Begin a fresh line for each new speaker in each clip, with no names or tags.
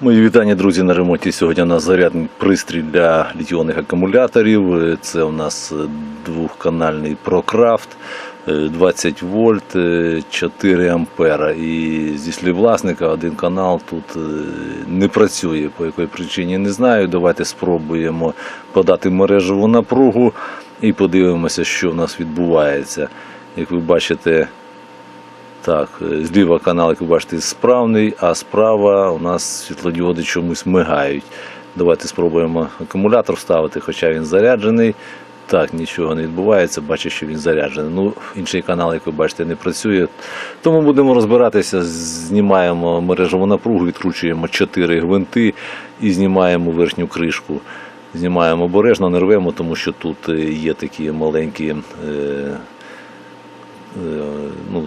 Мої вітання, друзі, на ремонті. Сьогодні у нас зарядний пристрій для літіонних акумуляторів. Е, Це у нас е, двохканальний ProCraft, е, 20 вольт, е, 4 ампера. І зі слів власника один канал тут не працює. По якій причині не знаю. Давайте спробуємо подати мережеву напругу і подивимося, що в нас відбувається. Як ви бачите, так, е, зліва канал, як ви бачите, справний, а справа у нас світлодіоди чомусь мигають. Давайте спробуємо акумулятор вставити, хоча він заряджений. Так, нічого не відбувається, бачу, що він заряджений. Ну, інший канал, як ви бачите, не працює. Тому будемо розбиратися, знімаємо мережеву напругу, відкручуємо 4 гвинти і знімаємо верхню кришку. Знімаємо обережно, не рвемо, тому що тут е, є такі маленькі. Е- ну,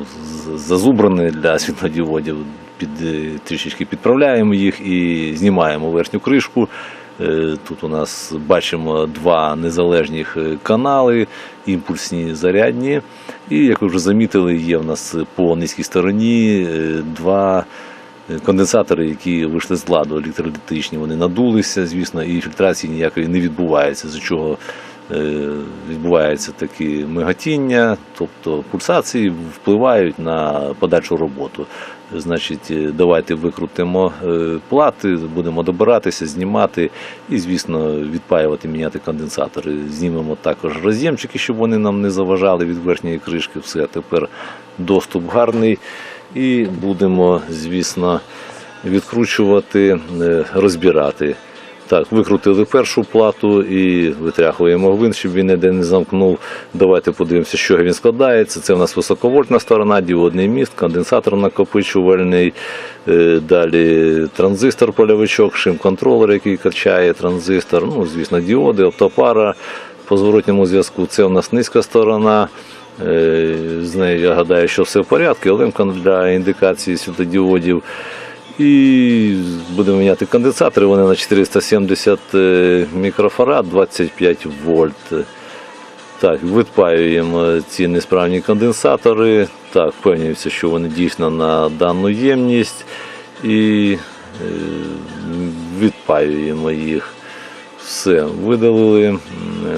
зазубрані для світлодіодів. Під, е, трішечки підправляємо їх і знімаємо верхню кришку. Е, Тут у нас бачимо два незалежних канали, імпульсні зарядні. І, як ви вже замітили, є в нас по низькій стороні два конденсатори, які вийшли з ладу електролітичні. Вони надулися, звісно, і фільтрації ніякої не відбувається, з чого е, відбувається таке мигатіння, тобто пульсації впливають на подальшу роботу. Значить, е, давайте викрутимо е, плати, будемо добиратися, знімати і, звісно, відпаювати, міняти конденсатори. Знімемо також роз'ємчики, щоб вони нам не заважали від верхньої кришки. Все, тепер доступ гарний. І будемо, звісно, відкручувати, розбирати. Так, викрутили першу плату і витряхуємо гвинт, щоб він ніде не замкнув. Давайте подивимося, що він складається. Це у нас високовольтна сторона, діодний міст, конденсатор накопичувальний. Е, Далі транзистор польовичок, шим-контролер, який качає транзистор. Ну, звісно, діоди, оптопара по зворотньому зв'язку. Це у нас низька сторона. Е, З нею я гадаю, що все в порядку. Лемка для індикації світлодіодів. І будемо міняти конденсатори. Вони на 470 е, мікрофарад, 25 вольт. Так, відпаюємо ці несправні конденсатори. Так, впевнюємося, що вони дійсно на дану ємність. І е, відпаюємо їх. Все, видалили.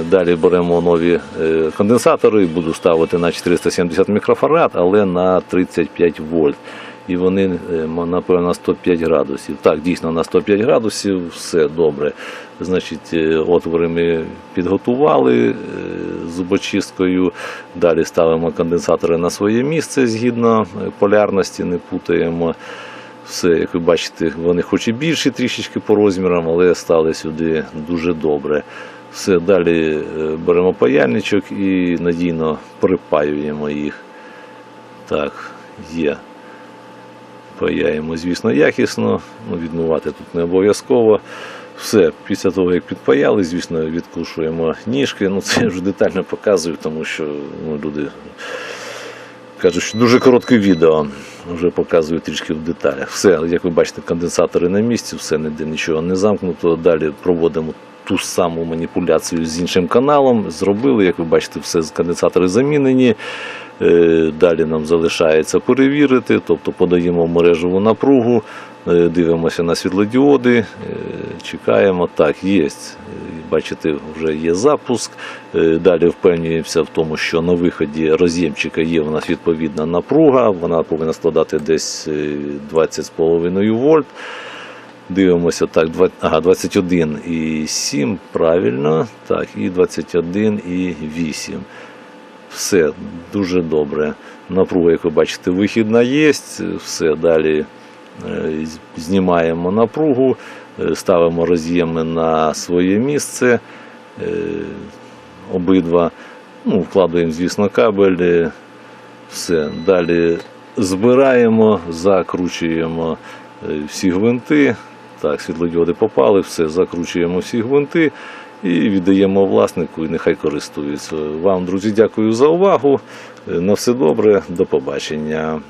Далі беремо нові е, конденсатори, буду ставити на 470 мікрофарад, але на 35 вольт. І вони, е, напевно, на 105 градусів. Так, дійсно на 105 градусів, все добре. Значить, е, отвори ми підготували е, зубочисткою. Далі ставимо конденсатори на своє місце згідно полярності, не путаємо. Все, як ви бачите, вони хоч і більші трішечки по розмірам, але стали сюди дуже добре. Все, далі беремо паяльничок і надійно припаюємо їх. Так, є. Паяємо, звісно, якісно. Ну, відмивати тут не обов'язково. Все, після того, як підпаяли, звісно, відкушуємо ніжки. Ну, це я вже детально показую, тому що ну, люди кажуть, що дуже коротке відео. Вже показую трішки в деталях. Все, як ви бачите, конденсатори на місці, все ніде нічого не замкнуто. Далі проводимо ту саму маніпуляцію з іншим каналом. Зробили, як ви бачите, все конденсатори замінені. Е, Далі нам залишається перевірити, тобто подаємо мережеву напругу, е, дивимося на світлодіоди, е, чекаємо. Так, є. Бачите, вже є запуск. Далі впевнюємося в тому, що на виході роз'ємчика є у нас відповідна напруга, вона повинна складати десь е, 20,5 вольт. Дивимося так, два- ага, 21,7, правильно, так, і 21,8. Все дуже добре. Напруга, як ви бачите, вихідна є. Все далі е, знімаємо напругу, е, ставимо роз'єми на своє місце. е, Обидва. Ну, вкладаємо, звісно, кабель. Все. Далі збираємо, закручуємо всі гвинти. Так, світлодіоди попали, все, закручуємо всі гвинти і віддаємо власнику, і нехай користується. Вам, друзі, дякую за увагу. Е, На все добре, до побачення.